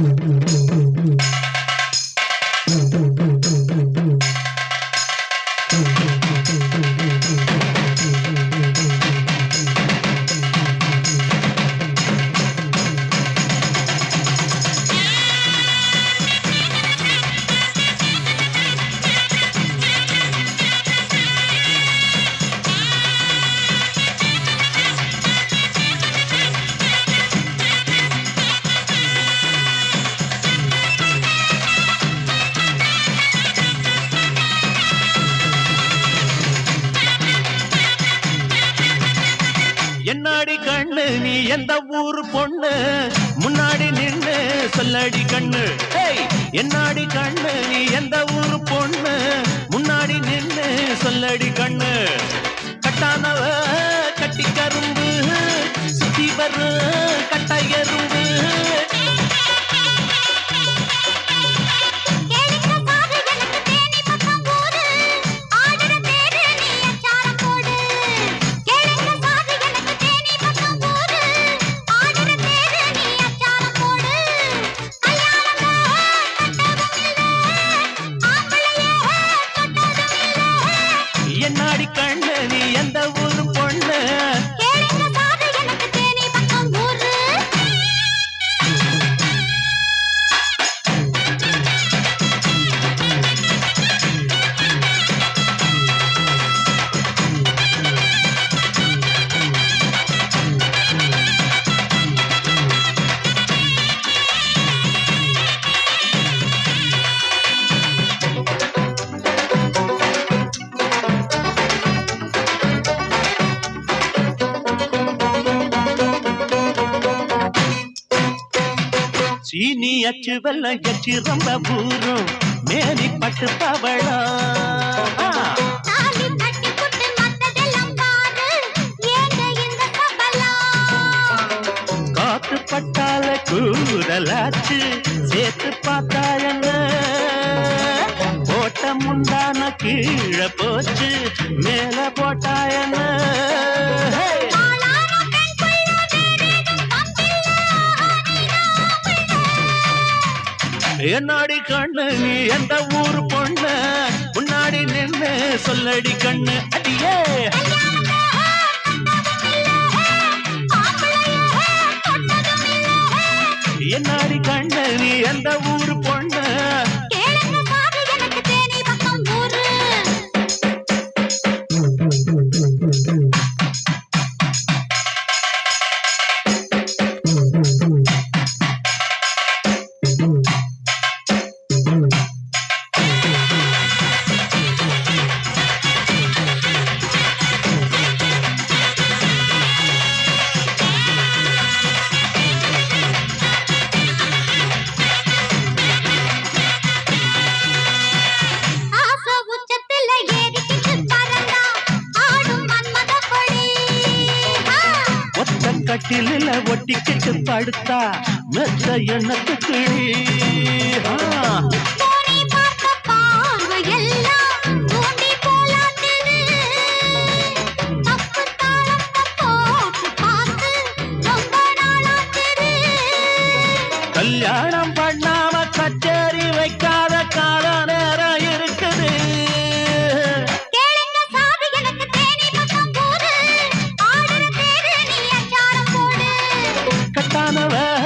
mm, mm, mm. என்னாடி கண்ணு? நீ எந்த ஊர் பொண்ணு? முன்னாடி நின்று சொல்லடி கண்ணு. என்னாடி கண்ணு? நீ எந்த ஊர் பொண்ணு? முன்னாடி நின்று சொல்லடி கண்ணு. கட்டானவ கட்டி கரும்பு சுத்தி வரும் இல்ல அச்சு வெள்ளம் எச்சு ரொம்ப ஊரும் மேனி பட்டு பவளம். புட்டு காத்து பட்டால கூடலாச்சு சேர்த்து பார்த்தாயங்க போட்ட முந்தான கீழே போச்சு. மேல போட்டாயங்க ஆளான என்னாடி கண்ணு? நீ எந்த ஊர் பொண்ணு? முன்னாடி நின்று சொல்லடி கண்ணு. அடியே. என்னாடி கண்ணு? நீ எந்த ஊர் கட்டிலில் ஒட்டிக்கிட்டு படுத்தா மெத்த எண்ணத்துக்கு I'm not camera.